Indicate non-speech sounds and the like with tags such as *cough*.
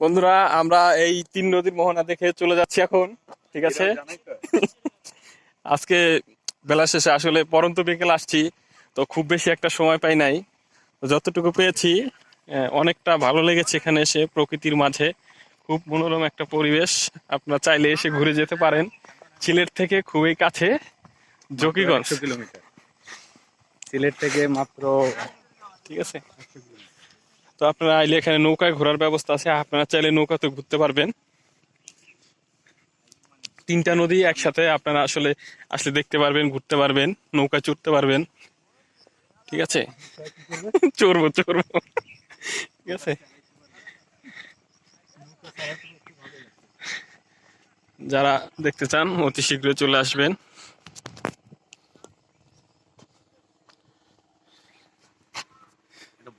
বন্ধুরা আমরা এই তিন নদীর মোহনা দেখে চলে যাচ্ছি এখন ঠিক আছে? *laughs* আজকে বেলা শেষে আসলে পরন্ত বিকেল আসছি তো খুব বেশি একটা সময় পাই নাই। তো যতটুকু পেয়েছি অনেকটা ভালো লেগেছে এখানে এসে প্রকৃতির মাঝে। খুব মনোরম একটা পরিবেশ আপনারা চাইলে এসে ঘুরে যেতে পারেন। সিলেট থেকে খুবই কাছে জকিগঞ্জ। কিলোমিটার। সিলেট থেকে মাত্র ঠিক আছে? তো আপনারা আইলে এখানে নৌকায় ঘোরার ব্যবস্থা আছে। আপনারা চাইলে নৌকাতে ঘুরতে পারবেন। তিনটা নদী একসাথে আপনারা আসলে আসলে দেখতে পারবেন, ঘুরতে পারবেন, নৌকায় চড়তে পারবেন। ঠিক আছে? চড়বো চড়বো। ঠিক আছে? যারা দেখতে চান, অতি শীঘ্রই চলে আসবেন।